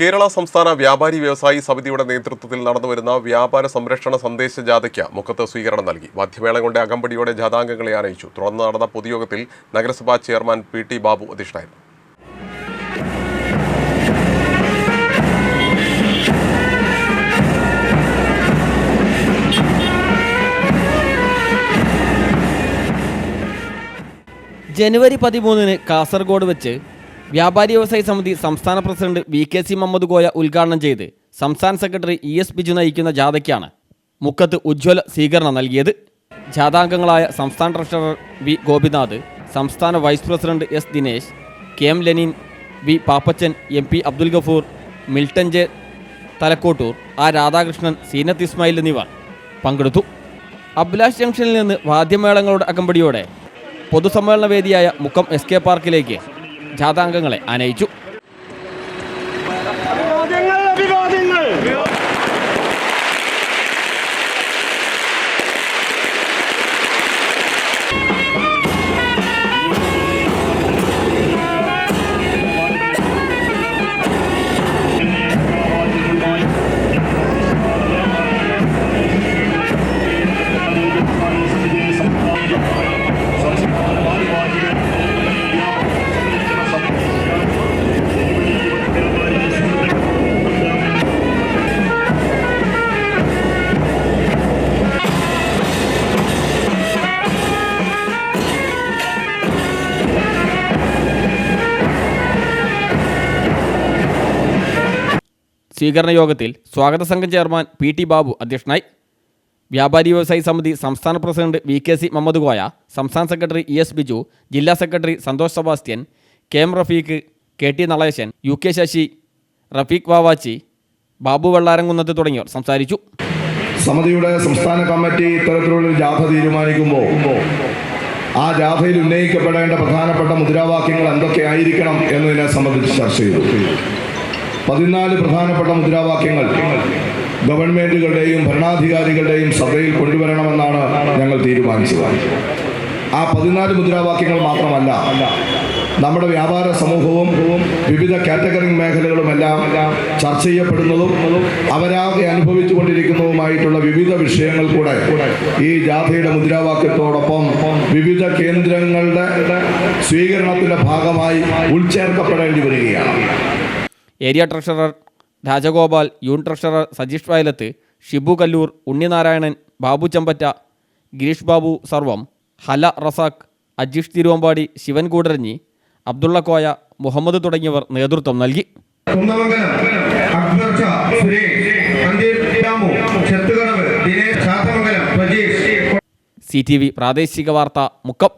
കേരള സംസ്ഥാന വ്യാപാരി വ്യവസായി സമിതിയുടെ നേതൃത്വത്തിൽ നടന്നുവരുന്ന വ്യാപാര സംരക്ഷണ സന്ദേശ ജാഥയ്ക്ക് മുഖത്ത് സ്വീകരണം നൽകി. വാദ്യമേളങ്ങളുടെ അകമ്പടിയോടെ ജാഥാംഗങ്ങളെ അറിയിച്ചു. തുടർന്ന് നടന്ന പൊതുയോഗത്തിൽ നഗരസഭാ ചെയർമാൻ പി ടി ബാബു അധ്യക്ഷനായിരുന്നു. ജനുവരി പതിമൂന്നിന് കാസർഗോഡ് വെച്ച് വ്യാപാരി വ്യവസായി സമിതി സംസ്ഥാന president V K C Muhammad Koya ഉദ്ഘാടനം ചെയ്ത് സംസ്ഥാന സെക്രട്ടറി ഇ എസ് ബിജു നയിക്കുന്ന ജാഥയ്ക്കാണ് മുക്കത്ത് ഉജ്ജ്വല സ്വീകരണം നൽകിയത്. ജാഥാംഗങ്ങളായ സംസ്ഥാന ട്രഷറർ വി ഗോപിനാഥ് സംസ്ഥാന vice president S Dinesh K M Lenin V Pappachan M P Abdul Gafoor Milton J Thalakkottoor A Radhakrishnan Seenath Ismail എന്നിവർ പങ്കെടുത്തു. അഭിലാഷ് ജംഗ്ഷനിൽ നിന്ന് വാദ്യമേളങ്ങളുടെ അകമ്പടിയോടെ പൊതുസമ്മേളന വേദിയായ മുക്കം എസ് കെ പാർക്കിലേക്ക് ജാഥാംഗങ്ങളെ ആനയിച്ചു. സ്വീകരണ യോഗത്തിൽ സ്വാഗത സംഘം ചെയർമാൻ പി ടി ബാബു അധ്യക്ഷനായി. വ്യാപാരി വ്യവസായി സമിതി സംസ്ഥാന president V K C Muhammad Koya സംസ്ഥാന സെക്രട്ടറി ഇ എസ് ബിജു ജില്ലാ secretary Santhosh Sebastian K M Rafeeq K T Nalesan U K Sasi Rafeeq Vavachi Babu Vellaramkunnath തുടങ്ങിയവർ സംസാരിച്ചു. സമിതിയുടെ സംസ്ഥാന കമ്മിറ്റി ഇത്തരത്തിലുള്ള ജാഥ തീരുമാനിക്കുമ്പോൾ ആ ജാഥയിൽ ഉന്നയിക്കപ്പെടേണ്ട പ്രധാനപ്പെട്ട മുദ്രാവാക്യങ്ങൾ എന്തൊക്കെയായിരിക്കണം എന്നതിനെ സംബന്ധിച്ച് ചർച്ച ചെയ്തു. പതിനാല് പ്രധാനപ്പെട്ട മുദ്രാവാക്യങ്ങൾ ഗവൺമെന്റുകളുടെയും ഭരണാധികാരികളുടെയും സഭയിൽ കൊണ്ടുവരണമെന്നാണ് ഞങ്ങൾ തീരുമാനിച്ചത്. ആ പതിനാല് മുദ്രാവാക്യങ്ങൾ മാത്രമല്ല നമ്മുടെ വ്യാപാര സമൂഹവും വിവിധ കാറ്റഗറി മേഖലകളുമെല്ലാം ചർച്ച ചെയ്യപ്പെടുന്നതും അവരാകെ അനുഭവിച്ചു കൊണ്ടിരിക്കുന്നതുമായിട്ടുള്ള വിവിധ വിഷയങ്ങൾ കൂടെ ഈ ജാഥയുടെ മുദ്രാവാക്യത്തോടൊപ്പം വിവിധ കേന്ദ്രങ്ങളുടെ സ്വീകരണത്തിന്റെ ഭാഗമായി ഉൾച്ചേർക്കപ്പെടേണ്ടി വരികയാണ്. Area treasurer Rajagopal unit treasurer Sajeesh Vayalath Shibu Kallur Unninarayanan Babu Champatta Gireesh Babu സർവം ഹല റസാഖ് അജീഷ് തിരുവമ്പാടി ശിവൻ കൂടരഞ്ഞി അബ്ദുള്ള കോയ മുഹമ്മദ് തുടങ്ങിയവർ നേതൃത്വം നൽകി. സി ടി വി പ്രാദേശിക വാർത്ത മുക്കം.